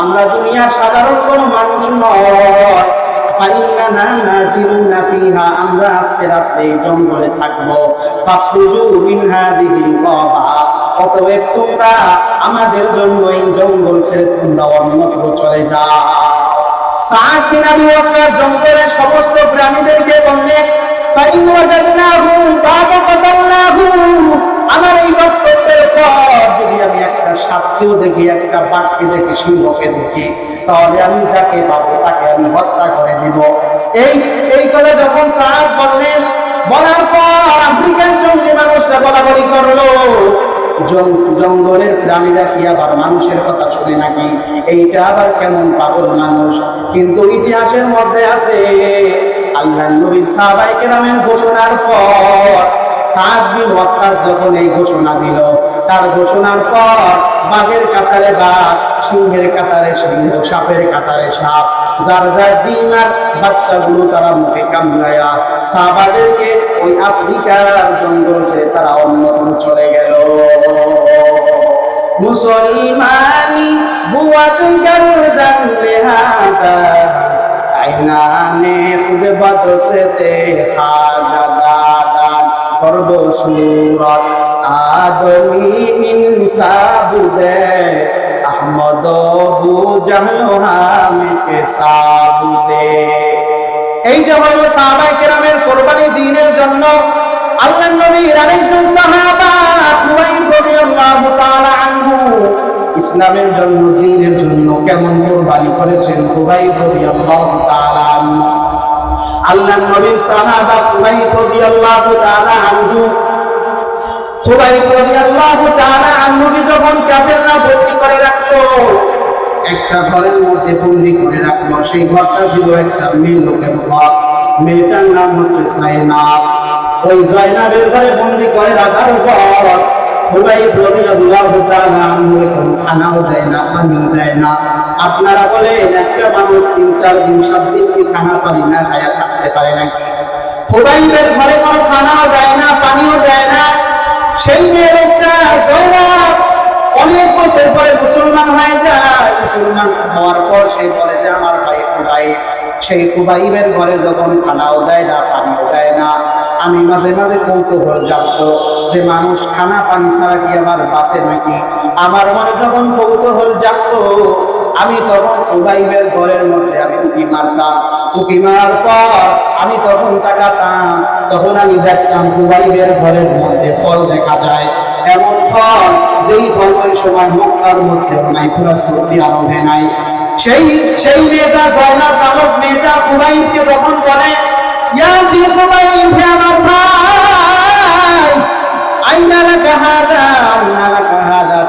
আমরা দুনিয়ার সাধারণ কোনো মানুষ নয়। আমরা আজকে রাত্রে জঙ্গলে থাকব। অতএব তোমরা আমাদের জন্য এই জঙ্গল ছেড়ে তোমরা অন্যত্র চলে যাও। সাত জঙ্গলের সমস্ত প্রাণীদেরকে বললেন, ফাইন ওয়াজাদনাহু বাদা কাতালনাহু সাপকেও দেখি, একটা বাঘকে দেখি, সিংহকে দেখি। তাহলে আমি যাকে পাবো, তাকে আমি হত্যা করে দিব। এই এই কথা যখন সাহাব বললেন, বলার পর আফ্রিকান জঙ্গলি মানুষরা বলা বলি করল জঙ্গলের প্রাণীরা কি আবার মানুষের কথা শুনে নাকি? এইটা আবার কেমন পাগল মানুষ? কিন্তু ইতিহাসের মধ্যে আছে আল্লাহ নবীর সাহাবাই কেরামের ঘোষণার পর সাত ওয়াক্কাস যখন এই ঘোষণা দিল, তার ঘোষণার পর বাঘের কাতারে বাঘ, সিংহের কাতারে সিংহ, সাপের কাতারে সাপ, যার যার ডিম আর বাচ্চাগুলো তারা মুখে কামড়ায়া, সাহাবাদেরকে ওই আফ্রিকার জঙ্গল ছেড়ে তারা অন্যতম চলে গেল। মুসলমানি বুয়াত গর্দন লেহাদা আইনানে খুদ বদসে তে খাজা দাদান করব আদমি আহমদ বু জাহলো হামিকে সাবুদে সাহাবাই কেরামের কোরবানি দিনের জন্য আল্লাহ নবীর আরেকজন সাহাবা ইসলামের জন্য, দিনের জন্য কেমন কোরবানি করেছেন খুবাইব রাদিয়াল্লাহু তাআলা আনহু? আল্লাহ নবীর সাহাবা খুবাইব রাদিয়াল্লাহু তাআলা আনহু। খুবাইব রাদিয়াল্লাহু তাআলা আনহুকে যখন কাফেররা ভর্তি করে রাখল একটা ঘরের মধ্যে বন্দি করে রাখল সেই ঘরটা ছিল একটা মেয়ে লোকের ঘর। মেয়েটার নাম হচ্ছে সাইনাব ওই জয়নাবের ঘরে বন্দি করে রাখার পর খুবাই রবি আল্লাহ কোনো খানাও দেয় না, পানিও দেয় না। আপনারা বলেন একটা মানুষ তিন, চার দিন, সাত দিন কি খানা পানি না, খায়া থাকতে পারে নাকি? খুবাইবের ঘরে কোনো খানাও দেয় না, পানিও দেয় না। সেই মেয়ে লোকটা জয়নাব অনেক বছর পরে মুসলমান হয়ে যায়। মুসলমান হওয়ার পর সে বলে যে, আমার ভাই খুবাইব সেই খুবাইবের ঘরে যখন খানাও দেয় না, পানিও দেয় না। আমি মাঝে মাঝে কৌতূহল জাগতো যে, মানুষ খানা পানি ছাড়া কি আবার বাঁচে নাকি? আমার মনে যখন কৌতূহল জাগতো আমি তখন খুবাইবের ঘরের মধ্যে আমি উকি মারতাম। উকি মারার পর আমি তখন তাকাতাম, তখন আমি দেখতাম খুবাইবের ঘরের মধ্যে ফল দেখা যায়। এমন ফল যেই ফল ওই সময় মক্কার মধ্যেও নাই, পুরো সৌদি আরবে নাই। সেই সেই মেয়েটা, জয়নাব নামক মেয়েটা খুবাইবকে যখন বলে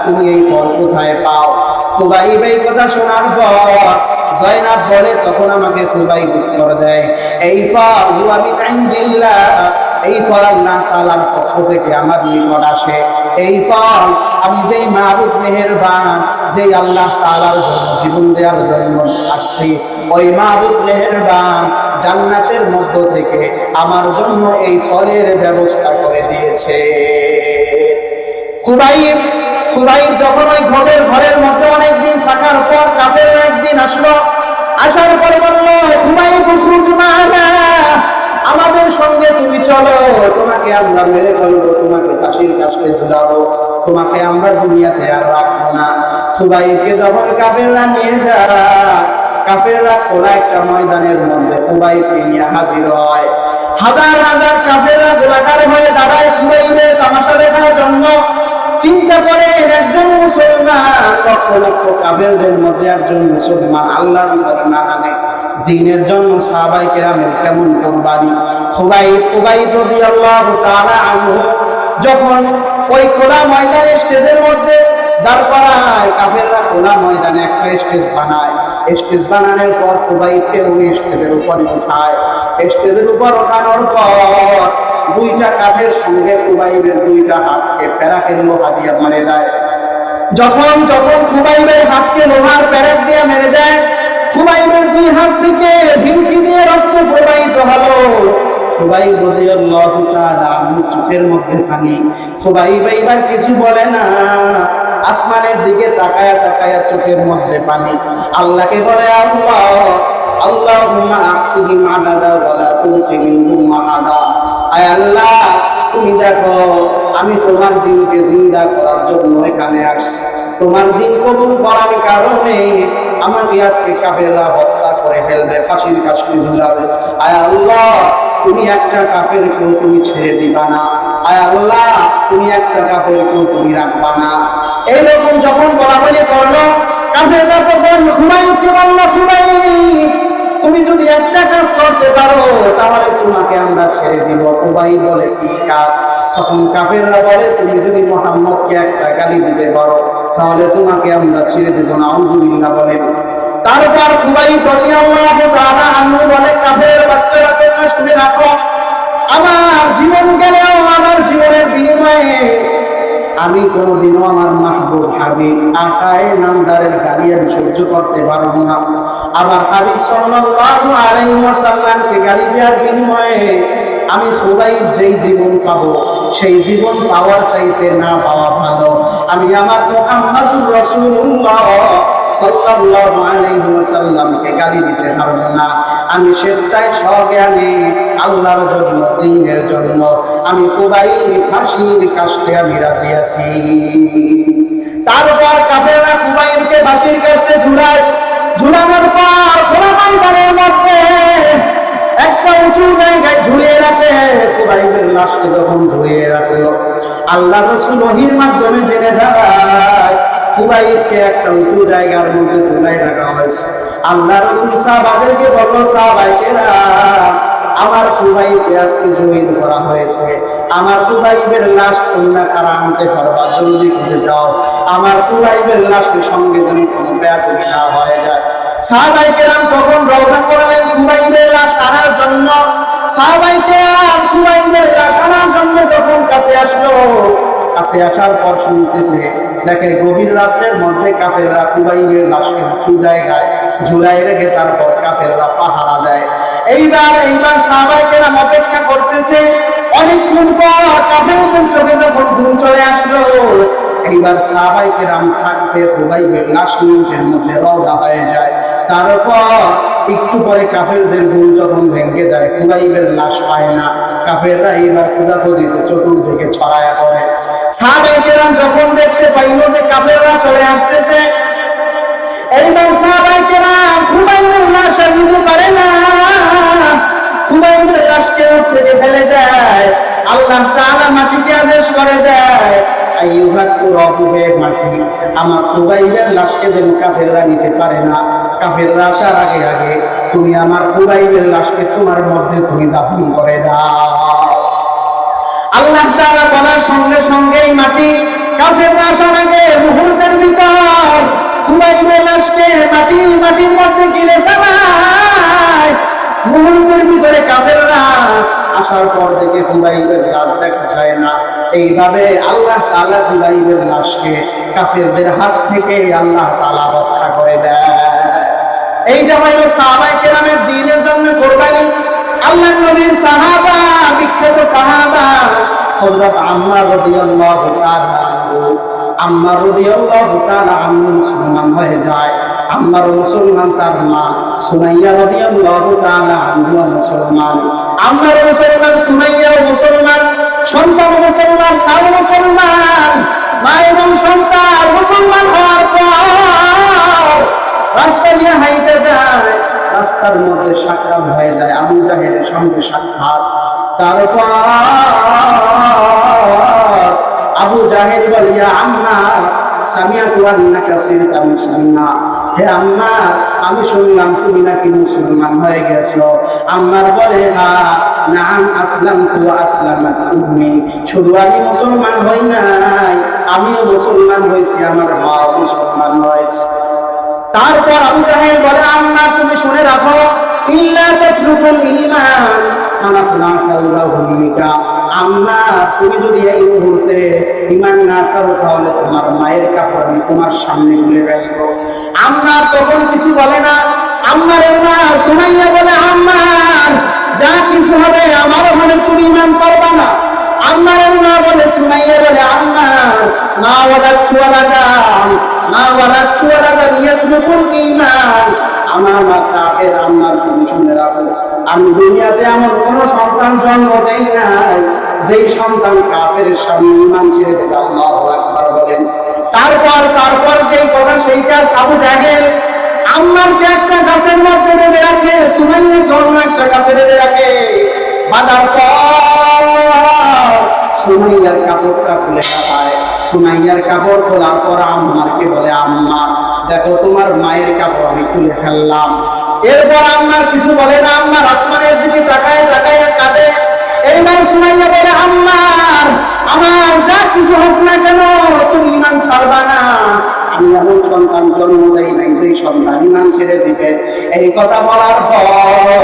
তুমি এই ফল কোথায় পাও? খুবাইব এই কথা শোনার পর জয়নাব বলে, তখন আমাকে উত্তর দেয়, এই ফল এই ফল আল্লাহ পক্ষ থেকে আমার নিকট আসে। এই ফল আমি যেই মেহেরবান, যেই আল্লাহ জীবন দেওয়ার জন্য আসছি, ওই মাহবুব মেহেরবান জান্নাতের মধ্য থেকে আমার জন্য এই ফলের ব্যবস্থা করে দিয়েছে। খুবাইব খুবাইব যখন ওই ঘরের ঘরের মধ্যে অনেকদিন থাকার পর কাফের একদিন আসলো, আসার পর বলল খুবাইব আমাদের সঙ্গে তুমি চলো, তোমাকে আমরা মেরে ফেলব, তোমাকে ফাঁসির কাছে ঝুলাবো, তোমাকে আমরা দুনিয়াতে আর রাখব না। খুবাইবকে যখন কাফেররা নিয়ে যায়, কাফেররা খোলা একটা ময়দানের মধ্যে খুবাইবকে নিয়ে হাজির হয়। হাজার হাজার কাফেররা গোলাকার হয়ে দাঁড়ায় খুবাইবের তামাশা দেখার জন্য। চিন্তা করেন একজন মুসলমান, লক্ষ লক্ষ কাবেরদের মধ্যে একজন মুসলমান, আল্লাহর উপরে না মানানে দিনের জন্য সাহাবাই কেরামের কেমন কোরবানি। খুবাই খুবাই প্রতি আল্লাহ তারা আনহু যখন ওই খোলা ময়দানে স্টেজের মধ্যে দাঁড় করায়, কাফেররা খোলা ময়দানে একটা স্টেজ বানায়। স্টেজ বানানোর পর খুবাইবকে ওই স্টেজের উপরে উঠায়। স্টেজের উপর ওঠানোর পর দুইটা কাঠের সঙ্গে খুবাইবের দুইটা হাতকে প্যারাকের লোহা দিয়ে মারে দেয়। যখন যখন খুবাইবের হাতকে লোহার প্যারাক দিয়ে মেরে দেয়, খুবাইবের দুই হাত থেকে ভিঙ্কি দিয়ে রক্ত প্রবাহিত হলো। চোখের মধ্যে পানি খুবাইব কিছু বলে না, আসমানের দিকে তাকায়া তাকায়া চোখের মধ্যে পানি। আল্লাহকে বলে, আল্লাহ, আল্লাহুম্মা আকসিনি মাদাদা ওয়ালা আয় আল্লাহ, তুমি দেখো, আমি তোমার দিনকে জিন্দা করার জন্য এখানে আসছি। তোমার দিন কবুল করার কারণে আমাকে আজকে কাফেররা হত্যা করে ফেলবে, ফাঁসির কাশটি ঝুলাবে। আয় আল্লাহ, তুমি একটা কাফের কেউ তুমি ছেড়ে দিবা না। আয় আল্লাহ, তুমি একটা কাফের কেউ তুমি রাখবা না। এইরকম যখন বলা বলি করল, কাফেররা তখন হুমায়ুনকে বলল, হুমায়ুন তুমি যদি একটা কাজ করতে পারো, তাহলে তোমাকে আমরা ছেড়ে দিব। খুবাই বলে কি কাজ? তখন কাফেররা বলে, তুমি যদি মোহাম্মদকে একটা গালি দিতে পারো, তাহলে তোমাকে আমরা ছেড়ে দেবো না। আউজুবিল্লাহ বলেন। তারপর খুবাই বলে, কাফের বাচ্চারা তোমরা শুনে রাখো, আমার জীবন গেলেও আমার জীবনের বিনিময়ে আমি কোনোদিনও আমার মাহবুব হাবিব আকায় নামদারের গালি আমি সহ্য করতে পারব না। আমার হাবিব সাল্লাল্লাহু আলাইহি ওয়াসাল্লামকে গালি দেওয়ার বিনিময়ে আমি সবাই যেই জীবন পাবো, সেই জীবন পাওয়ার চাইতে না পাওয়া ভালো। আমি আমার মুহাম্মাদুর রাসূলুল্লাহ সাল্লাল্লাহু আলাইহি ওয়াসাল্লামকে গালি দিতে পারব না। আমি স্বেচ্ছায় স্বজ্ঞানে আল্লাহর জন্য, দিনের জন্য আমি খুবাই ফাঁসির কাষ্টে আমি রাজি আছি। তারপর কাফেররা খুবাইবকে ফাঁসির কাষ্টে ঝুলায়। ঝুলানোর পর খোলা ময়দানের মধ্যে একটা উঁচু জায়গায় ঝুলিয়ে রাখে। খুবাইবের লাশকে যখন ঝুলিয়ে রাখল আল্লাহ রসুল ওহির মাধ্যমে জেনে যায় খুবাইবকে একটা উঁচু জায়গার মধ্যে ঝুলাই রাখা হয়েছে। আল্লাহ রসুল সাহাবাদেরকে বলল, সাহাবাইকেরা আমার খুবাইবকে আজকে শহীদ করা হয়েছে। আমার খুবাইবের লাশ তোমরা কারা আনতে পারবা জলদি করে যাও। আমার খুবাইবের লাশের সঙ্গে যদি কোনো বেয়াদবি না হয়ে যায়। সাহাবাই কেরাম তখন রওনা করলেন খুবাইবের লাশ আনার জন্য? সাহাবাই কেরাম খুবাইবের লাশ আনার জন্য যখন কাছে আসলো, কাছে আসার পর শুনতেছে, দেখে গভীর রাত্রের মধ্যে কাফেররা খুবাইবের লাশকে উঁচু জায়গায় ঝুলাই রেখে তারপর কাফেররা পাহারা দেয়। এইবার এইবার সাহাবাই কেরাম অপেক্ষা করতেছে। অনেকক্ষণ পর কাফেরদের চোখে যখন ঘুম চলে আসলো, এইবার সাহাবাই কেরাম থাকবে হুবাইবের লাশ মিনিটের মধ্যে রওনা হয়ে যায়। তারপর একটু পরে কাফেরদের ঘুম যখন ভেঙে যায় হুবাইবের লাশ পায় না। কাফেররা এইবার খোঁজাখুঁজিতে চতুর্দিকে ছড়ায়া পড়ে। সাহাবাই কেরাম যখন দেখতে পাইলো যে কাফেররা চলে আসতেছে কেরাম হুবাইবের লাশ আর নিতে পারে না। হুবাইবের লাশকে থেকে ফেলে দেয়। আল্লাহ মাটিকে আদেশ করে দেয় আগে আগে তুমি আমার লাশকে তোমার মধ্যে তুমি দাফন করে আল্লাহ বলার সঙ্গে সঙ্গেই মাটি কাফেররা আসার আগে মুহূর্তের ভিতর আসার পর থেকে হুবাইবের লাশ দেখা যায় না। এইভাবে আল্লাহ তালা হুবাইবের লাশকে কাফেরদের হাত থেকে আল্লাহ তালা রক্ষা করে দেয়। এইটা হইল সাহাবাই কেরামের দিনের জন্য কোরবানি। আল্লাহ নবীর সাহাবা, বিখ্যাত সাহাবা, হযরত আম্মার রাদিয়াল্লাহু তাআলা আম্মার রাদিয়াল্লাহু তাআলা মুসলমান হয়ে যায়। আম্মার মুসলমান তার মা সুমাইয়া তাআলা আনহু মুসলমান। আম্মার মুসলমান সুমাইয়া মুসলমান, সন্তান মুসলমান নাও মুসলমান, মা এবং সন্তান মুসলমান হওয়ার পর রাস্তা দিয়ে হাইটে যায়, রাস্তার মধ্যে সাক্ষাৎ হয়ে যায়, আবু জাহেলের সঙ্গে সাক্ষাৎ। তারপর আবু জাহেদ বলিয়া, আম্মা সামিয়া তুয়ান্না কাসির তা মুসলিমা হে আম্মা আমি শুনলাম তুমি নাকি মুসলমান হয়ে গেছো। আম্মার বলে হা নাম আসলাম তু আসলাম তুমি শুধু আমি মুসলমান হই নাই, আমিও মুসলমান হয়েছি, আমার মাও মুসলমান হয়েছে। তারপর আবু জাহেল বলে, আম্মা, তুমি শুনে রাখো, ইল্লা তাতরুকুল ঈমান আম্মা, তুমি যদি এই মুহূর্তে ঈমান না ছাড়ো, তাহলে তোমার মায়ের কাপড় আমি তোমার সামনে খুলে রাখব। আম্মা তখন কিছু বলে না। আম্মার মা বলে আম্মার যা কিছু হবে আমার ওখানে তুমি ঈমান ছাড়বা না। আম্মার মা বলে, সুমাইয়া বলে আম্মার মা ওয়ালা চুয়ালা দাম মা ওয়ালা চুয়ালা দাম ইয়াতরুকুল ঈমান আমার মা কাফের, আম্মার তুমি শুনে রাখো। আমি দুনিয়াতে এমন কোন সন্তান জন্ম দেই নাই, যেই সন্তান কাফের সামনে ইমান ছেড়ে দেবে। আল্লাহ তারপর তারপর যে কথা সেইটা আবু জাহেল আম্মারকে একটা গাছের মধ্যে বেঁধে রাখে সুমাইয়াকে অন্য একটা গাছে বেঁধে রাখে। বাঁধার পর সুমাইয়ার কাপড়টা খুলে দেয় সুমাইয়ার কাপড় খোলার পর আম্মারকে বলে, আম্মা, দেখো তোমার মায়ের কাপড় আমি খুলে ফেললাম। এরপর আম্মার কিছু বলে না আম্মার আসমানের দিকে তাকায় তাকায় কাঁদে। এইবার সুমাইয়া বলে আম্মার আমার যা কিছু হোক না কেন, তুমি ইমান ছাড়বা না। আমি এমন সন্তান জন্ম দেই নাই সেই সন্তান ইমান ছেড়ে দিবে। এই কথা বলার পর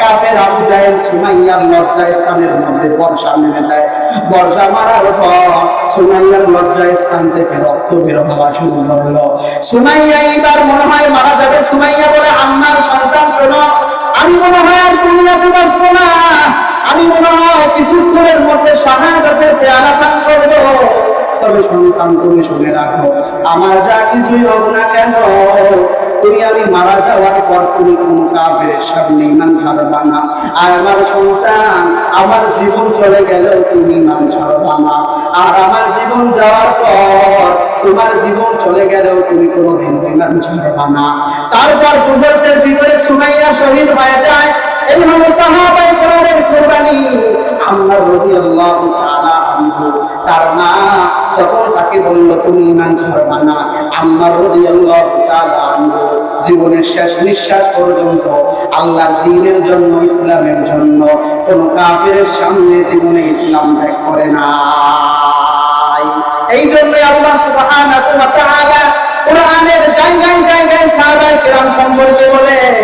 কাফের আবু জাহেল সুমাইয়ার লজ্জা স্থানের মধ্যে বর্ষা মেনে দেয় বর্ষা মারার পর সুমাইয়ার লজ্জা স্থান থেকে রক্ত বের হওয়া শুরু করল। সুমাইয়া এইবার মনে হয় মারা যাবে। সুমাইয়া বলে, আম্মার সন্তান শোনো, আমি মনে হয় আর দুনিয়াতে বাঁচবো না। আমি মনে হয় কিছুক্ষণের মধ্যে শাহাদাতের পেয়ারা পান করব। তবে সন্তান, তুমি শুনে রাখো, আমার যা কিছুই হোক না কেন, তুমি আমি মারা যাওয়ার পর তুমি কোন কাফের সামনে ইমান ছাড়বা না। আর আমার সন্তান, আমার জীবন চলে গেলেও তুমি ইমান ছাড়বা না। আর আমার জীবন যাওয়ার পর তোমার জীবন চলে গেলেও তুমি কোনো কোনোদিন ইমান ছাড়বা না। তারপর মুহূর্তের ভিতরে সুমাইয়া শহীদ হয়ে যায়। এই হলো আল্লাহ রাদিয়াল্লাহু তাআলা আনহু, তার মা যখন তাকে বলল, তুমি না। রাদিয়াল্লাহু তাআলা আনহু, জীবনের শেষ নিঃশ্বাস পর্যন্ত আল্লাহর দ্বীনের জন্য, ইসলামের জন্য কোন কাফেরের সামনে জীবনে ইসলাম ত্যাগ করে নাই। এই জন্য আল্লাহ সুবহানাহু ওয়া তাআলা কোরআনের জায়গায় জায়গায় সাহাবায়ে কেরাম সম্পর্কে বলেন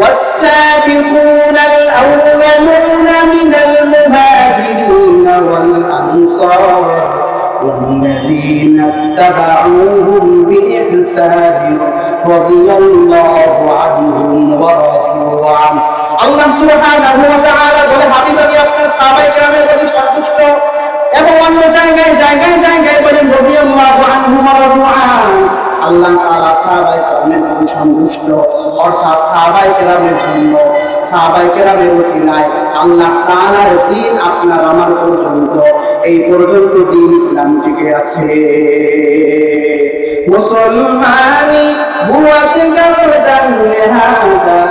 والسابقون الأولون من المهاجرين والأنصار والذين اتبعوهم بإحسان رضي الله عنهم ورضوا عنه আল্লাহ সুবহানাহু ওয়া তাআলা বলে হাবিব আমি আপনার সাহাবায়ে কেরামের প্রতি সন্তুষ্ট এবং অন্য জায়গায় জায়গায় জায়গায় বলেন রাদিয়াল্লাহু আনহু ওয়া রাদু আন আল্লাহ তাআলা সাহাবায়ে কেরামের প্রতি সন্তুষ্ট। অর্থাৎ সাহাবায়ে কেরামের জন্য, সাহাবায়ে কেরামের ওসিলায় আল্লাহ তাআলার দ্বীন আপনার আমার পর্যন্ত, এই পর্যন্ত দ্বীন ইসলাম টিকে আছে। মুসলমানি বুয়াত গরদান নেহাদা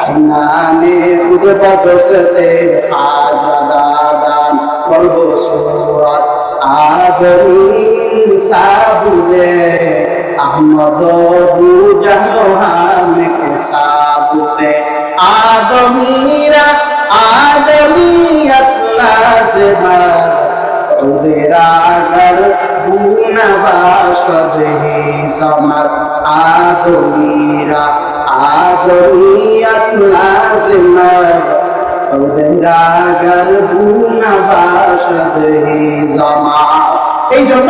আইনানে খুদ বদসতে খাজা দাদান করব সুরাত আদরি ইনসাবুদে আহমদ বুজাহল হামকে সাবুতে, আদমিরা আদমিয়ত লাজমাস ওদের আগর গুণবাসদ হে সমাস, আদমিরা সমাস। এই জন্য